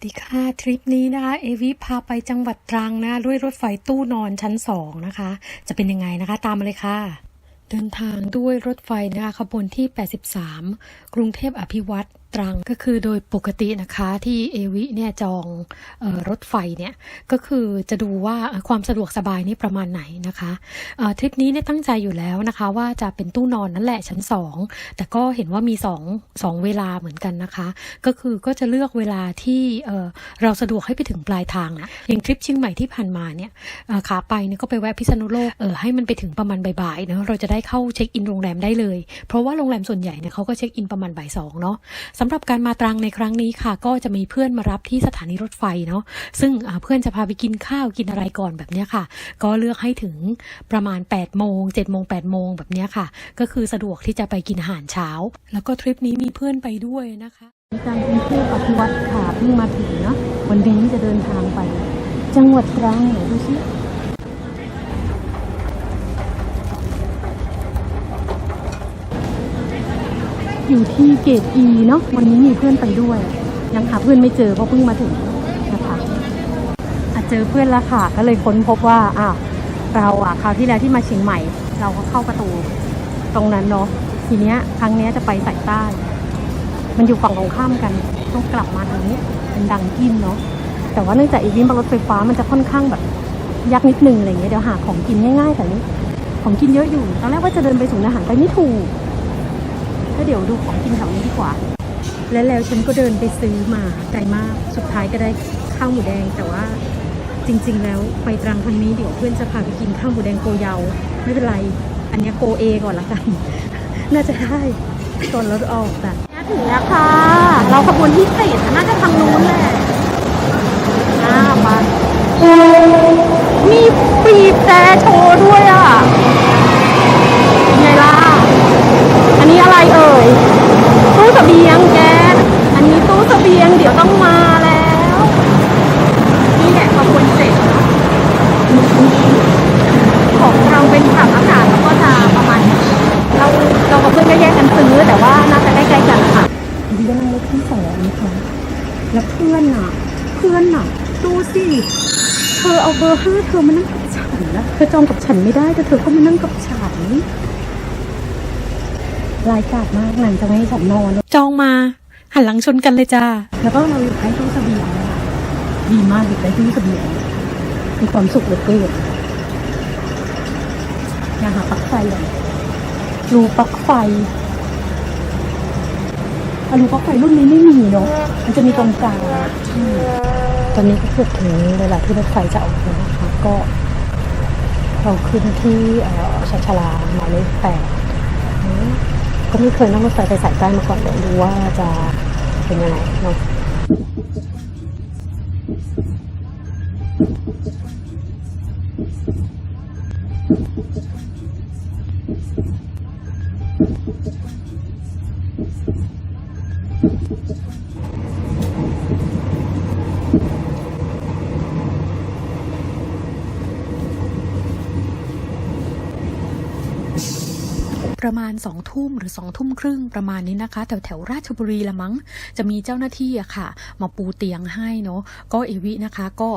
วัสดีค่ะ ทริปนี้นะคะเอวิพาไปจังหวัดตรังนะด้วยรถไฟตู้นอนชั้นสองนะคะ จะเป็นยังไงนะคะ ตามมาเลยค่ะ เดินทางด้วยรถไฟนะคะขบวนที่ 83 กรุงเทพอภิวัตรตรังก็คือโดยปกตินะคะที่เอวิเนี่ยจองออรถไฟเนี่ยก็คือจะดูว่าความสะดวกสบายนี่ประมาณไหนนะคะทริปนี้เนี่ยตั้งใจอยู่แล้วนะคะ ว่าจะเป็นตู้นอนนั่นแหละชั้น 2 แต่ก็เห็นว่ามี2 2เวลาเหมือนกันนะคะ ก็คือก็จะเลือกเวลาที่เเราสะดวกให้ไปถึงปลายทางนะอย่างทริปเชียงใหม่ที่ผ่านมาเนี่ยขาไปเนี่ยก็ไปแวะพิษณุโลกเออให้มันไปถึงประมาณบ่ายๆเนาะเราจะได้เข้าเช็คอินโรงแรมได้เลย เพราะว่าโรงแรมส่วนใหญ่เนี่ยเขาก็เช็คอินประมาณบ่ายสองเนาะสำหรับการมาตรังในครั้งนี้ค่ะ ก็จะมีเพื่อนมารับที่สถานีรถไฟเนาะซึ่งเพื่อนจะพาไปกินข้าวกินอะไรก่อนแบบเนี้ยค่ะ ก็เลือกให้ถึงประมาณ8ปดโมงเจ็ดโมงแปดโมงแบบเนี้ยค่ะ ก็คือสะดวกที่จะไปกินอาหารเช้า แล้วก็ทริปนี้มีเพื่อนไปด้วยนะคะการกรุงเทพอภิวัตรค่ะเพิ่งมาถึงเนาะวันนี้จะเดินทางไป จังหวัดตรังไหนดูสิ อยู่ที่เกตอีเนาะวันนี้มีเพื่อนไปด้วย ยังหาเพื่อนไม่เจอเพราะเพิ่งมาถึงนะคะอะเจอเพื่อนแล้วค่ะ ก็เลยค้นพบว่าอ้าวเราอะคราวที่แล้วที่มาเชียงใหม่ เราก็เข้าประตูตรงนั้นเนาะทีเนี้ยครั้งเนี้ยจะไปสายใต้ มันอยู่ฝั่งตรงข้ามกัน ต้องกลับมาทางนี้เป็นดังกินเนาะแต่ว่าเนื่องจากอีวินบรถไฟฟ้ามันจะค่อนข้างแบบยากนิดนึงอะไรเงี้ยเดี๋ยวหาของกินง่ายๆแต่นี้ของกินเยอะอยู่ตอนแรกว่าจะเดินไปศูนย์อาหารไปไม่ถูก ก็เดี๋ยวดูของกินแถวนี้ดีกว่า และแล้วฉันก็เดินไปซื้อมาไกลมาก สุดท้ายก็ได้ข้าวหมูแดง แต่ว่าจริง ๆ แล้วไปตรังครั้งนี้เดี๋ยวเพื่อนจะพาไปกินข้าวหมูแดงโกเยา ไม่เป็นไร อันนี้โกเอก่อนละกัน น่าจะได้ตอนรถออกแต่ถึงแล้วค่ะ เราขบวนที่สี่น่าจะทางนู้นแหละอ่ามามีปีบแต่โชว์ด้วยอะ เอ่ยตู้สเสบียงแกอันนี้ตู้สเสบียงเดี๋ยวต้องมาแล้ว นี่แหละขบวนเสร็จของเราเป็นถังอากาศแล้วก็จะประมาณนี้เราเรากับเพื่อนก็แยกกันซื้อแต่ว่าน่าจะใกล้ๆกันค่ะดีก็นั่งรถที่สองนะคะแล้วเพื่อนน่ะ เพื่อนน่ะดูสิเธอเอาเบอร์ห้าเธอมานั่งกับฉันนะเธอจองกับฉันไม่ได้แต่เธอก็มานั่งกับฉัน รายกาดมากนั่นจะไม่ให้ฉันนอน จองมา หันหลังชนกันเลยจ้า แล้วก็เราอยู่ใกล้ตู้เสบียงนะคะดีมากอยู่ใกล้ตู้เสบียงมีความสุขเหลือเกินอยากหาปลั๊กไฟอะรูปลั๊กไฟอะรูปลั๊กไฟรุ่นนี้ไม่มีเนาะ มันจะมีตรงกลางอืมตอนนี้ก็เกือบถึงเวลาที่รถไฟจะออกแล้วนะคะ ก็เราขึ้นที่เอ่อชาชาลาหมายเลขแปดอืม ก็ไม่เคยนั่งรถไฟไปสายใต้มาก่อนเดี๋ยวดูว่าจะเป็นยังไงเนาะ ประมาณสองทุ่มหรือสองทุ่มครึ่งประมาณนี้นะคะ แถวแถวราชบุรีละมั้ง จะมีเจ้าหน้าที่อะค่ะ มาปูเตียงให้เนาะก็เอวินะคะ ก็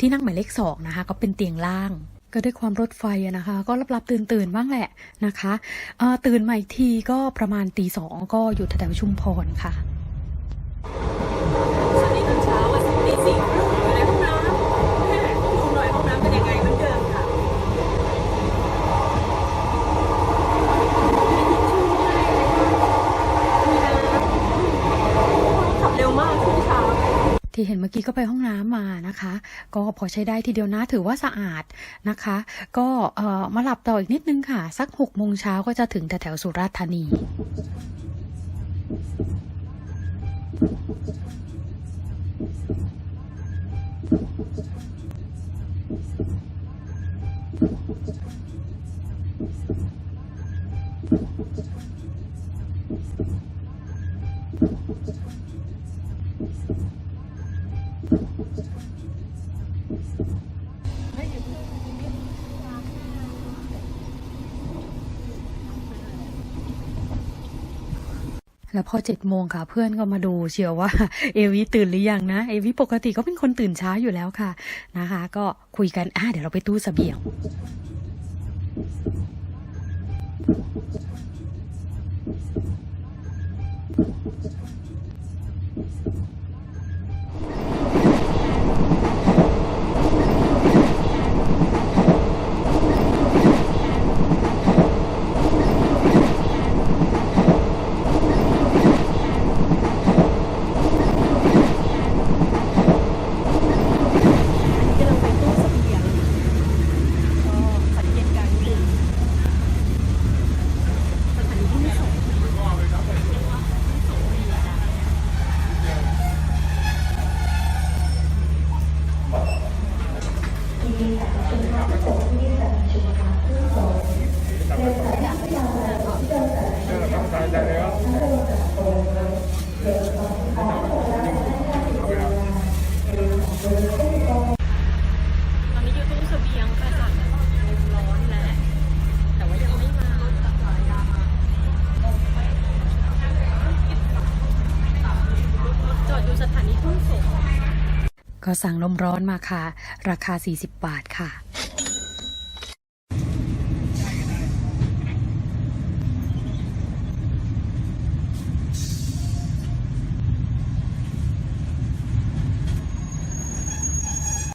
ที่นั่งหมายเลขสองนะคะ ก็เป็นเตียงล่างก็ด้วยความรถไฟอะนะคะ ก็รับรับตื่นตื่นบ้างแหละนะคะตื่นมาอีกทีก็ประมาณตีสองก็อยู่แถวชุมพรค่ะ สวัสดีตอนเช้าอะตีสี่ครึ่งอยู่ในห้องน้ำแม่ดูหน่อยห้องน้ำเป็นยังไงเหมือนเดิมค่ะขับเร็วมากช่วงเช้า ที่เห็นเมื่อกี้ก็ไปห้องน้ำมานะคะ ก็พอใช้ได้ทีเดียวนะถือว่าสะอาดนะคะ ก็เอ่อมาหลับต่ออีกนิดนึงค่ะ สักหกโมงเช้าก็จะถึงแถวๆสุราษฎร์ธานี แล้วพอเจ็ดโมงค่ะ เพื่อนก็มาดูเชียวว่าเอวิตื่นหรือยังนะ เอวิปกติก็เป็นคนตื่นเช้าอยู่แล้วค่ะนะคะ ก็คุยกันอะเดี๋ยวเราไปตู้เสบียง ที่เราไปตู้เสบียงก็สังเกตการณ์ดูสถานีที่สอง ตอนนี้อยู่ตู้เสบียงค่ะสั่งร้อนแล้ว แต่ว่ายังไม่มาจอดอยู่สถานีทุ่งสง ก็สั่งนมร้อนมาค่ะ ราคา 40 บาทค่ะ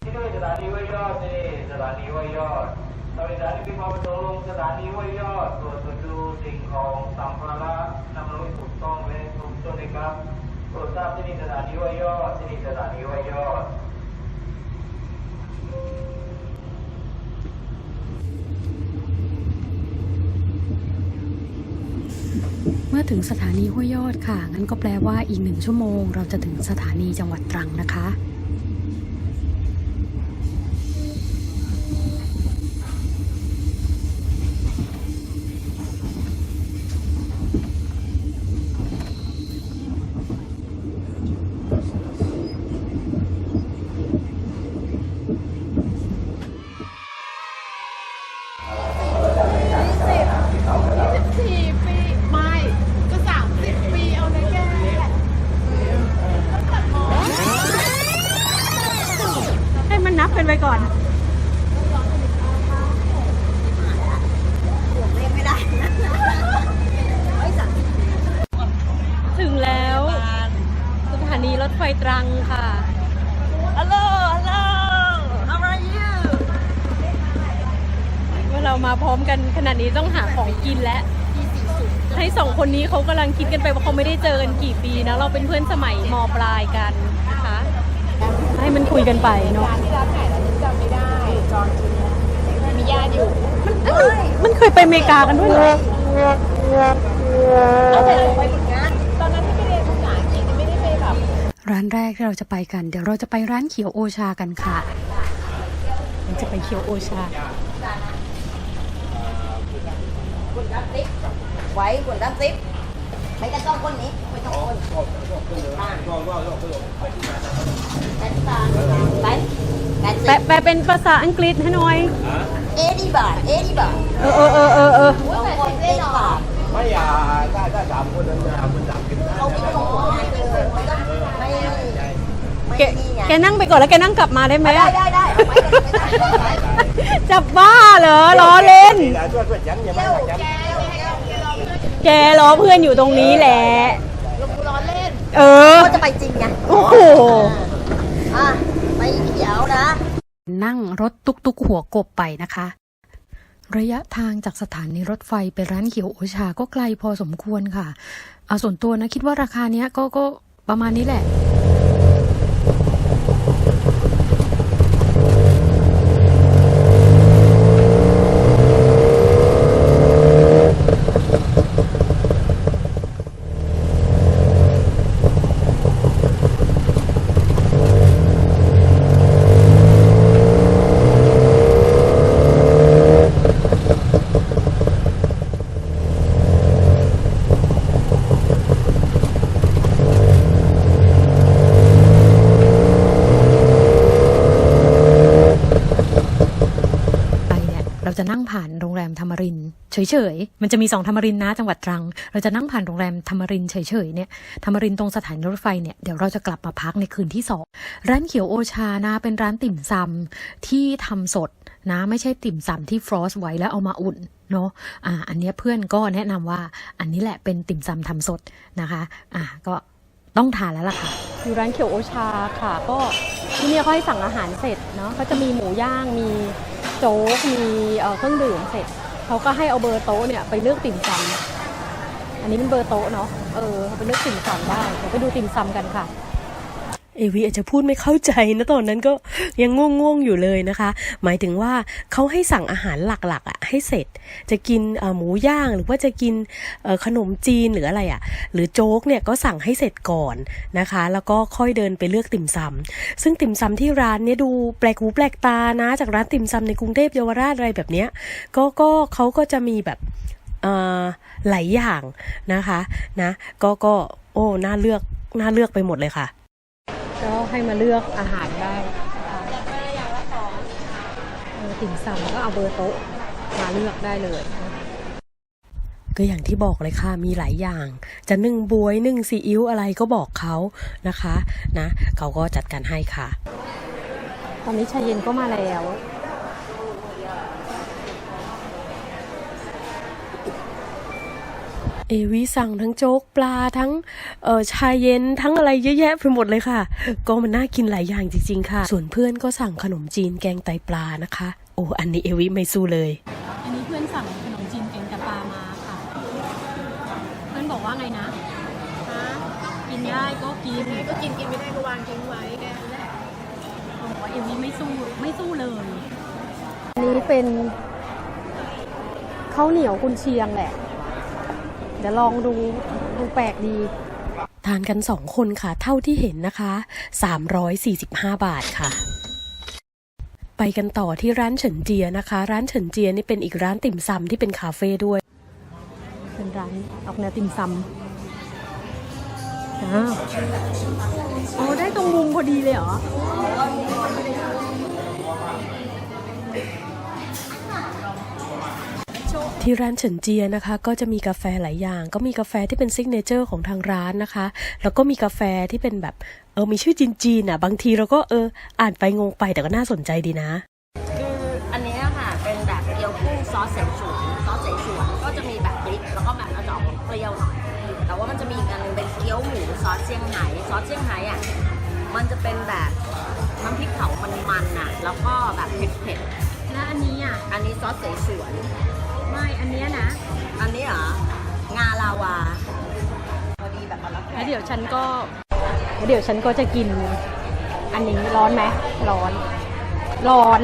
ที่นี่สถานีห้วยยอดนี่สถานีห้วยยอดตอนนี้สถานีพิมพ์ประตูลงสถานีห้วยยอดตรวจตรวจดูสิ่งของสัมภาระนำลงถูกต้องและถูกต้องนะครับโปรดทราบที่นี่สถานีห้วยยอดที่นี่สถานีห้วยยอด เมื่อถึงสถานีห้วยยอดค่ะ งั้นก็แปลว่าอีกหนึ่งชั่วโมง เราจะถึงสถานีจังหวัดตรังนะคะ เป็นไปก่อนถึงแล้ว สถานีรถไฟตรังค่ะฮัลโหลฮัลโหล how are you เมื่อเรามาพร้อมกันขนาดนี้ต้องหาของกินแล้วให้สองคนนี้เขากำลังคิดกันไปว่าเขาไม่ได้เจอกันกี่ปีนะ เราเป็นเพื่อนสมัยมปลายกันนะคะให้ มันคุยกันไปเนาะที่ร้านไหนเราจำไม่ได้จองกินมีญาติอยู่ มันเอ้ยมันเคยไปอเมริกากันด้วยเหรอเอาแต่เราไปฝึกงานตอนนั้นที่ไปเรียนภาษาอังกฤษไม่ได้ไปแบบร้านแรกที่เราจะไปกัน เดี๋ยวเราจะไปร้านเขียวโอชากันค่ะเราจะไปเขียวโอชากดดันซิปไว้กดดันซิปไม่ได้ต้องคนนี้ไม่ต้องคน แปดบาทแปดแปดแปลแปลเป็นภาษาอังกฤษให้หน่อยเอดีบาทเอดีบาทเออเออเออเออเออต้องคนเอดีบาทไม่อยาถ้าถ้าสามคนนั้นนะมันดังกันได้เขาไม่ต้องหัวงานเลยไม่ต้องไม่ไม่แกนี่ไงแกนั่งไปก่อนแล้วแกนั่งกลับมาได้ไหมได้อะได้ได้เอาไว้กันไม่ได้ไม่ได้จะบ้าเหรอล้อเล่นนี่แหละช่วยช่วยยันอย่ามายันแกล้อเพื่อนอยู่ตรงนี้แหละลูกร้อน เล่นเออ ก็จะไปจริงไงโอ้โห อะไปเขียวนะ นั่งรถตุกตุกๆหัวกบไปนะคะ ระยะทางจากสถานีรถไฟไปร้านเขียวโอชาก็ไกลพอสมควรค่ะ เอาส่วนตัวนะคิดว่าราคาเนี้ยก็ก็ประมาณนี้แหละ จะนั่งผ่านโรงแรมธรรมรินทร์เฉยๆ มันจะมีสองธรรมรินทร์นะจังหวัดตรัง เราจะนั่งผ่านโรงแรมธรรมรินทร์เฉยๆเนี่ยธรรมรินทร์ตรงสถานีรถไฟเนี่ยเดี๋ยวเราจะกลับมาพักในคืนที่สองร้านเขียวโอชานะเป็นร้านติ่มซำที่ทำสดนะไม่ใช่ติ่มซำที่ฟรอสไว้แล้วเอามาอุ่นเนาะอ่าอันนี้เพื่อนก็แนะนำว่าอันนี้แหละเป็นติ่มซำทำสดนะคะอ่าก็ต้องทานแล้วล่ะค่ะอยู่ร้านเขียวโอชาค่ะ ก็ที่นี่เขาให้สั่งอาหารเสร็จเนาะก็จะมีหมูย่างมี โจ๊กมีเครื่องดื่มเสร็จเขาก็ให้เอาเบอร์โต๊ะเนี่ยไปเลือกติ่มซำอันนี้เป็นเบอร์โต๊ะเนาะเออเอาไปเลือกติ่มซำได้เดี๋ยวไปดูติ่มซำกันค่ะ เอวีอาจจะพูดไม่เข้าใจนะตอนนั้นก็ยังง่วงๆอยู่เลยนะคะ หมายถึงว่าเขาให้สั่งอาหารหลักๆอะให้เสร็จจะกินหมูย่างหรือว่าจะกินขนมจีนหรืออะไรอะ หรือโจ๊กเนี่ยก็สั่งให้เสร็จก่อนนะคะ แล้วก็ค่อยเดินไปเลือกติ่มซำซึ่งติ่มซำที่ร้านเนี่ยดูแปลกหูแปลกตานะ จากร้านติ่มซำในกรุงเทพเยาวราชอะไรแบบเนี้ยก็ก็เขาก็จะมีแบบหลายอย่างนะคะนะก็ก็โอ้น่าเลือกน่าเลือกไปหมดเลยค่ะ ก็ให้มาเลือกอาหารได้เออติ่มซำก็เอาเบอร์โต๊ะมาเลือกได้เลยก็อย่างที่บอกเลยค่ะมีหลายอย่าง จะนึ่งบวยนึ่งซีอิ๊วอะไรก็บอกเขานะคะนะเขาก็จัดการให้ค่ะ ตอนนี้ชาเย็นก็มาแล้ว เอวิสั่งทั้งโจ๊กปลาทั้งเอ่อชาเย็นทั้งอะไรเยอะแยะไปหมดเลยค่ะ ก็มันน่ากินหลายอย่างจริงๆค่ะ ส่วนเพื่อนก็สั่งขนมจีนแกงไตปลานะคะ โอ้อันนี้เอวิไม่สู้เลย อันนี้เพื่อนสั่งขนมจีนแกงกะปลามาค่ะ เพื่อนบอกว่าไงนะฮะกินได้ก็กินก็กินกินไม่ได้ก็วางทิ้งไว้แค่นั้นแหละบอกว่าเอมมี่ไม่สู้ไม่สู้เลยอันนี้เป็นข้าวเหนียวกุนเชียงแหละ เดี๋ยวลองดูดูแปลกดีทานกันสองคนค่ะ เท่าที่เห็นนะคะ 345 บาทค่ะ ไปกันต่อที่ร้านเฉินเจียนะคะ ร้านเฉินเจียนี่เป็นอีกร้านติ่มซำที่เป็นคาเฟ่ด้วย เป็นร้านออกแนวติ่มซำอ้าวอ๋อได้ตรงมุมพอดีเลยเหรอ ที่ร้านเฉินเจียนะคะ ก็จะมีกาแฟหลายอย่าง ก็มีกาแฟที่เป็นซิกเนเจอร์ของทางร้านนะคะ แล้วก็มีกาแฟที่เป็นแบบเออมีชื่อจีนๆอะ บางทีเราก็เอออ่านไปงงไปแต่ก็น่าสนใจดีนะคืออันนี้ค่ะเป็นแบบเกี๊ยวกุ้งซอสเสฉวนซอสเสฉวนก็จะมีแบบพริกแล้วก็แบบอาจจะออกเปรี้ยวหน่อยแต่ว่ามันจะมีอีกอันหนึงเป็นเกี๊ยวหมูซอสเซี่ยงไฮ้ซอสเซี่ยงไฮ้อะมันจะเป็นแบบน้ำพริกเผามันๆอะ แล้วก็แบบเผ็ดๆแล้วอันนี้อะอันนี้ซอสเสฉวน ไม่อันเนี้ยนะอันนี้เหรอ งาลาวา พอดีแบบมาละแล้วเดี๋ยวฉันก็แล้วเดี๋ยวฉันก็จะกิน อันนี้ร้อนไหมร้อน ร้อน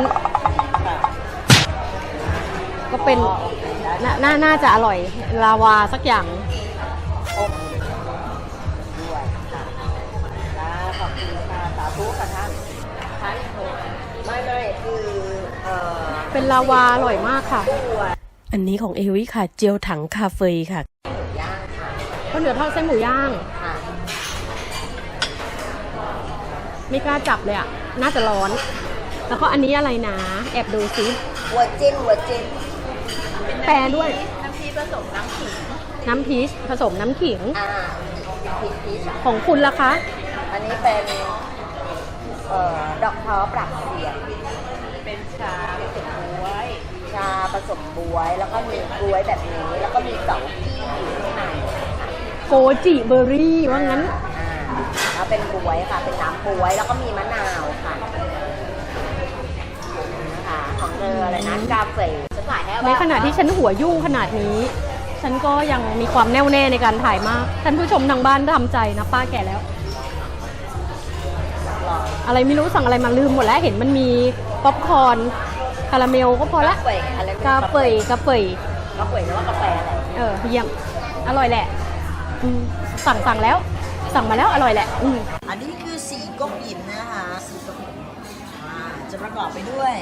ก็เป็นนาน่าน่าจะอร่อยลาวาสักอย่างด้วยค่ะนะขอบคุณค่ะสาธุค่ะท่านท่านไม่ไม่คือ เอ่อเป็นลาวาอร่อยมากค่ะ อันนี้ของเอวิค่ะ เจียวถังคาเฟ่ค่ะย่างค่ะข้าวเหนียวทอดเส้นหมูย่าง ค่ะ ไม่กล้าจับเลยอะ น่าจะร้อน แล้วก็อันนี้อะไรนะ แอบดูซิหัวจิ้นหัวจิ้นแปรด้วย น้ำพริกผสมน้ำขิง น้ำพีชผสมน้ำขิง อ่าพีชพีชอะของคุณล่ะคะ อันนี้เป็นเอ่อดอกท้อปรับเสียง เป็นชาผสมบ๊วย ชาผสมบวย แล้วก็มีกล้วยแบบนี้ แล้วก็มีเสากี้อยู่ข้างในค่ะโกจิเบอร์รี่ว่างั้น อ่าแล้วเป็นบวยค่ะ เป็นน้ำบวย แล้วก็มีมะนาวค่ะนะคะของเธออะไรนะกาเฟ่ฉันถ่ายให้ว่าในขณะที่ฉันหัวยุ่งขนาดนี้ ฉันก็ยังมีความแน่วแน่ในการถ่ายมาก ท่านผู้ชมทางบ้านทำใจนะป้าแก่แล้ว อะไรไม่รู้สั่งอะไรมาลืมหมดแล้วเห็นมันมีป๊อปคอร์น คาราเมลก็พอละกาเฟ่อะไรกาเฟยกาเฟยกาเฟ่แล้วว่ากาแฟอะไรเออเยี่ยมอร่อยแหละอืมสั่งสั่งแล้ว สั่งมาแล้วอร่อยแหละอืมอันนี้คือสีก๊กหยินนะคะสีก๊กหยินอ่าจะประกอบไปด้วย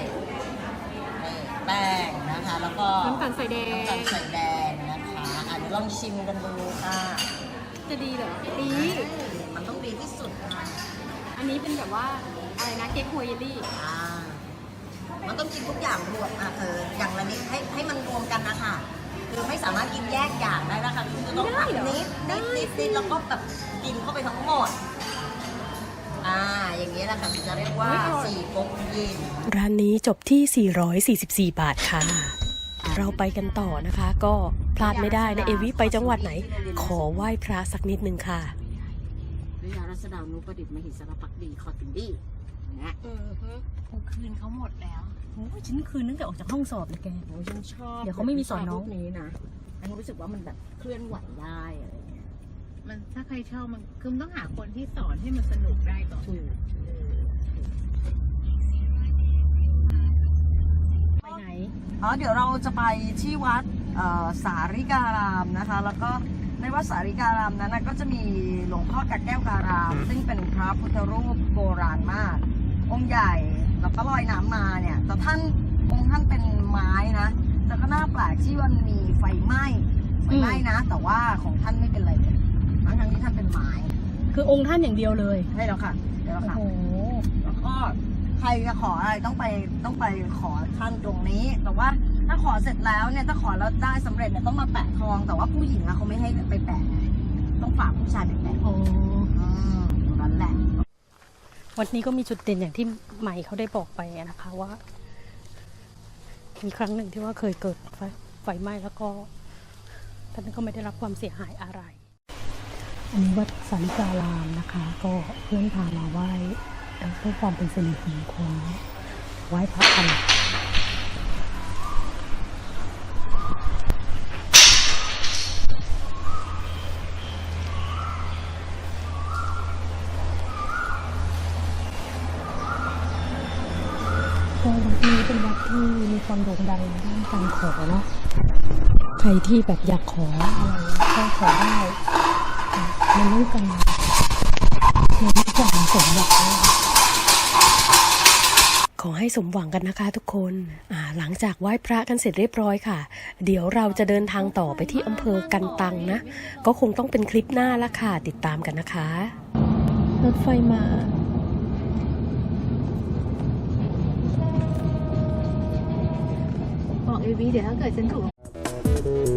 นี่แป้งนะคะ แล้วก็น้ำตาลใส่แดน้ำตาลใส่แดงนะคะอะเดี๋ยวลองชิมกันดูค่ะ จะดีเหรอดีมันต้องดีที่สุดค่ะอันนี้เป็นแบบว่าอะไรนะเค้กฮวยเยลลี่อ่า มันต้องกินทุกอย่างรวมอะเธออย่างละนิดให้ให้มันรวมกันนะคะคือไม่สามารถกินแยกอย่างได้นะคะคือจะต้องตักนิดนิดนิดนิดแล้วก็แบบกินเข้าไปทั้งหมดอ่าอย่างนี้ยแหละค่ะถึงจะเรียกว่าสี่ก๊กยินร้านนี้จบที่ 444 บาทค่ะ เราไปกันต่อนะคะ ก็พลาดไม่ได้นะเอวิไปจังหวัดไหน ขอไหว้พระสักนิดนึงค่ะวิยารัศดานุประดิษฐ์มหิสารพักดีคอตินดี้อย่างเงี้ยกูคืนเขาหมดแล้ว โอ้ยฉันคืนตั้งแต่ออกจากห้องสอบเลยแก โอ้ยฉันชอบเดี๋ยวเขาไม่มีสอนน้องพวกนี้นะอันนี้รู้สึกว่ามันแบบเคลื่อนไหวได้อะไรเงี้ยมันถ้าใครชอบมันคือมันต้องหาคนที่สอนให้มันสนุกได้ก่อน ถูกไปไหน อ๋อเดี๋ยวเราจะไปที่วัดเอ่อสาริการามนะคะ แล้วก็ในวัดสาริการามนั้นนะก็จะมีหลวงพ่อกัดแก้วการาม ซึ่งเป็นพระพุทธรูปโบราณมาก องค์ใหญ่ แล้วก็ลอยน้ำมาเนี่ยแต่ท่านองค์ท่านเป็นไม้นะแต่ก็น่าแปลกที่มันมีไฟไหม้ไฟไหม้นะ แต่ว่าของท่านไม่เป็นไรเลยทั้งทั้งๆที่ท่านเป็นไม้ คือองค์ท่านอย่างเดียวเลยใช่แล้วค่ะใช่แล้วโอ้ค่ะโหแล้วก็ใครจะขออะไรต้องไปต้องไปขอท่านตรงนี้ แต่ว่าถ้าขอเสร็จแล้วเนี่ยถ้าขอแล้วได้สำเร็จเนี่ยต้องมาแปะทอง แต่ว่าผู้หญิงอะเขาไม่ให้ไปแปะไงต้องฝากผู้ชายไปแปะอ๋ออืมตรงนั้นแหละ วันนี้ก็มีจุดเด่นอย่างที่ใหม่เขาได้บอกไปนะคะว่า มีครั้งหนึ่งที่ว่าเคยเกิดไฟไฟไหม้แล้วก็ท่านก็ไม่ได้รับความเสียหายอะไร อันนี้วัดสาริการามนะคะ ก็เพื่อนพามาไหว้เอ่อเพื่อความเป็นสิริมงคลไหว้พระกัน ก็วัดนี้เป็นวัดที่มี ความโด่งดังด้านการขอเนาะใครที่แบบอยากขออะไรก็ขอได้ค่ะในเรื่องการเงินทุกอย่างสมหวังขอให้สมหวังกันนะคะทุกคนหลังจากไหว้พระกันเสร็จเรียบร้อยค่ะ เดี๋ยวเราจะเดินทางต่อไปที่อำเภอกันตังนะ ก็คงต้องเป็นคลิปหน้าละค่ะ ติดตามกันนะคะ รถไฟมา บอกเอวีเดี๋ย